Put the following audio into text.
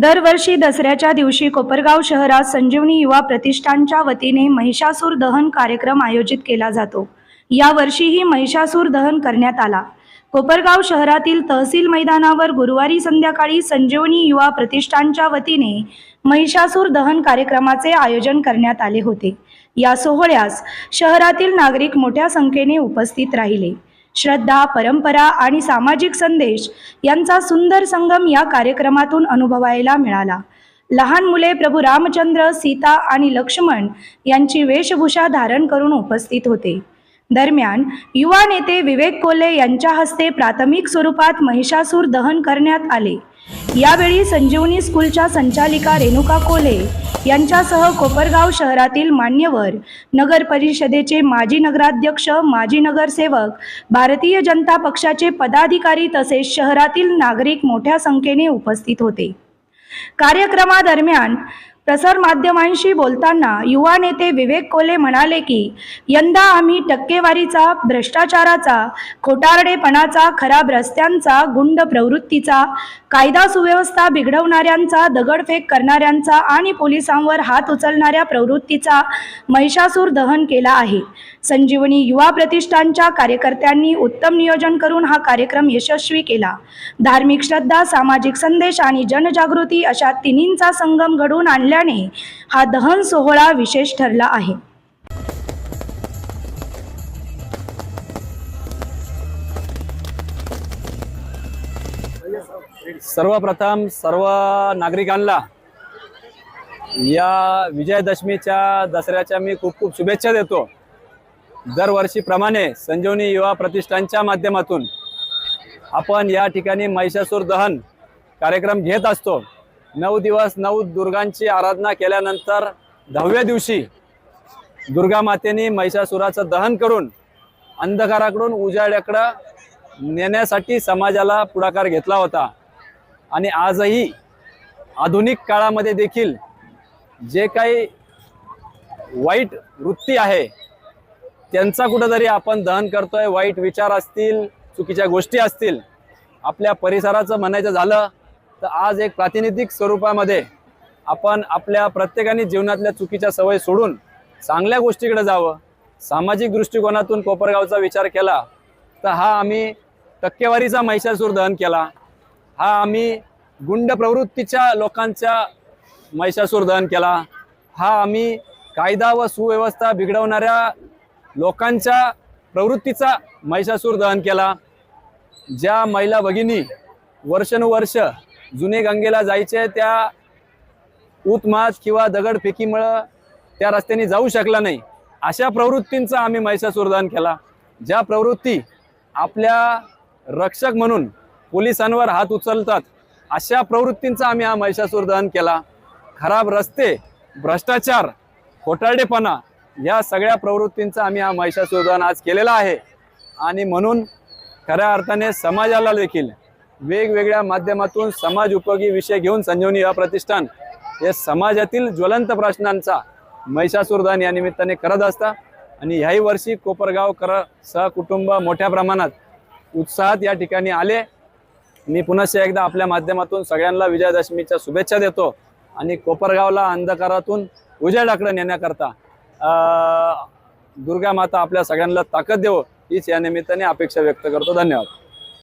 दरवर्षी दसऱ्याच्या दिवशी कोपरगाव शहरात संजीवनी युवा प्रतिष्ठानच्या वतीने महिषासूर दहन कार्यक्रम आयोजित केला जातो. यावर्षीही महिषासूर दहन करण्यात आला. कोपरगाव शहरातील तहसील मैदानावर गुरुवारी संध्याकाळी संजीवनी युवा प्रतिष्ठानच्या वतीने महिषासूर दहन कार्यक्रमाचे आयोजन करण्यात आले होते. या सोहळ्यास शहरातील नागरिक मोठ्या संख्येने उपस्थित राहिले. श्रद्धा परंपरा आणि सामाजिक संदेश यांचा सुंदर संगम या कार्यक्रमातून अनुभवायला मिळाला. लहान मुले प्रभू रामचंद्र सीता आणि लक्ष्मण यांची वेशभूषा धारण करून उपस्थित होते. दरम्यान युवा नेते विवेक कोल्हे यांच्या हस्ते प्राथमिक स्वरूपात महिषासूर दहन करण्यात आले. यावेळी संजीवनी स्कूलच्या संचालिका रेणुका कोले यांच्यासह कोपरगाव शहरातील मान्यवर नगर परिषदेचे माजी नगराध्यक्ष माजी नगरसेवक भारतीय जनता पक्षाचे पदाधिकारी तसेच शहरातील नागरिक मोठ्या संख्येने उपस्थित होते. कार्यक्रमादरम्यान प्रसारमाध्यमांशी बोलताना युवा नेते विवेक कोले म्हणाले की यंदा आम्ही टक्केवारीचा भ्रष्टाचाराचा खोटारडेपणाचा खराब रस्त्यांचा गुंड प्रवृत्तीचा कायदा सुव्यवस्था बिघडवणाऱ्यांचा दगडफेक करणाऱ्यांचा आणि पोलिसांवर हात उचलणाऱ्या प्रवृत्तीचा महिषासूर दहन केला आहे. संजीवनी युवा प्रतिष्ठानच्या कार्यकर्त्यांनी उत्तम नियोजन करून हा कार्यक्रम यशस्वी केला. धार्मिक श्रद्धा सामाजिक संदेश आणि जनजागृती अशा तिन्हींचा संगम घडवून आणल्याने हा दहन सोहळा विशेष ठरला आहे. सर्वप्रथम सर्व नागरिकांना या विजयादशमीच्या दसऱ्याच्या मी खूप खूप शुभेच्छा देतो. दरवर्षीप्रमाणे संजीवनी युवा प्रतिष्ठानच्या माध्यमातून आपण या ठिकाणी महिषासूर दहन कार्यक्रम घेत असतो. नऊ दिवस नऊ दुर्गांची आराधना केल्यानंतर दहाव्या दिवशी दुर्गा मातेने महिषासुराचं दहन करून अंधकाराकडून उजाड्याकडं नेण्यासाठी समाजाला पुढाकार घेतला होता. आणि आजही आधुनिक काळामध्ये देखील जे काही वाईट वृत्ती आहे त्यांचा कुठंतरी आपण दहन करतोय वाईट विचार असतील चुकीच्या गोष्टी असतील. आपल्या परिसराचं म्हणायचं झालं तर आज एक प्रातिनिधिक स्वरूपामध्ये आपण आपल्या प्रत्येकाने जीवनातल्या चुकीच्या सवय सोडून चांगल्या गोष्टीकडे जावं. सामाजिक दृष्टिकोनातून कोपरगावचा विचार केला तर हा आम्ही टक्केवारीचा महिषासूर दहन केला. हा आम्ही गुंड प्रवृत्तीच्या लोकांच्या महिषासूर दहन केला. हा आम्ही कायदा व सुव्यवस्था बिघडवणाऱ्या लोकांच्या प्रवृत्तीचा महिषासूर दहन केला. ज्या महिला भगिनी वर्षानुवर्ष जुने गंगेला जायचे त्या उतमात किंवा दगडफेकीमुळं त्या रस्त्याने जाऊ शकला नाही. अशा प्रवृत्तींचा आम्ही महिषासूर दहन केला. ज्या प्रवृत्ती आपल्या रक्षक म्हणून पोलिसांवर हात उचलतात अशा प्रवृत्तींचा आम्ही हा महिषासूर दहन केला. खराब रस्ते भ्रष्टाचार खोटारडेपणा या सगळ्या प्रवृत्तींचा आम्ही हा महिषासूरदान आज केलेला आहे. आणि म्हणून खऱ्या अर्थाने समाजाला देखील वेगवेगळ्या माध्यमातून समाज उपयोगी विषय घेऊन संजीवनी युवा प्रतिष्ठान हे समाजातील ज्वलंत प्रश्नांचा महिषासूरदान या निमित्ताने करत असता. आणि ह्याही वर्षी कोपरगाव कर सहकुटुंब मोठ्या प्रमाणात उत्साहात या ठिकाणी आले. मी पुनश्च एकदा आपल्या माध्यमातून सगळ्यांना विजयादशमीच्या शुभेच्छा देतो. आणि कोपरगावला अंधकारातून उजेडाकडे नेण्याकरता दुर्गा माता आपल्या सगळ्यांना ताकद देव हीच या निमित्ताने अपेक्षा व्यक्त करतो. धन्यवाद.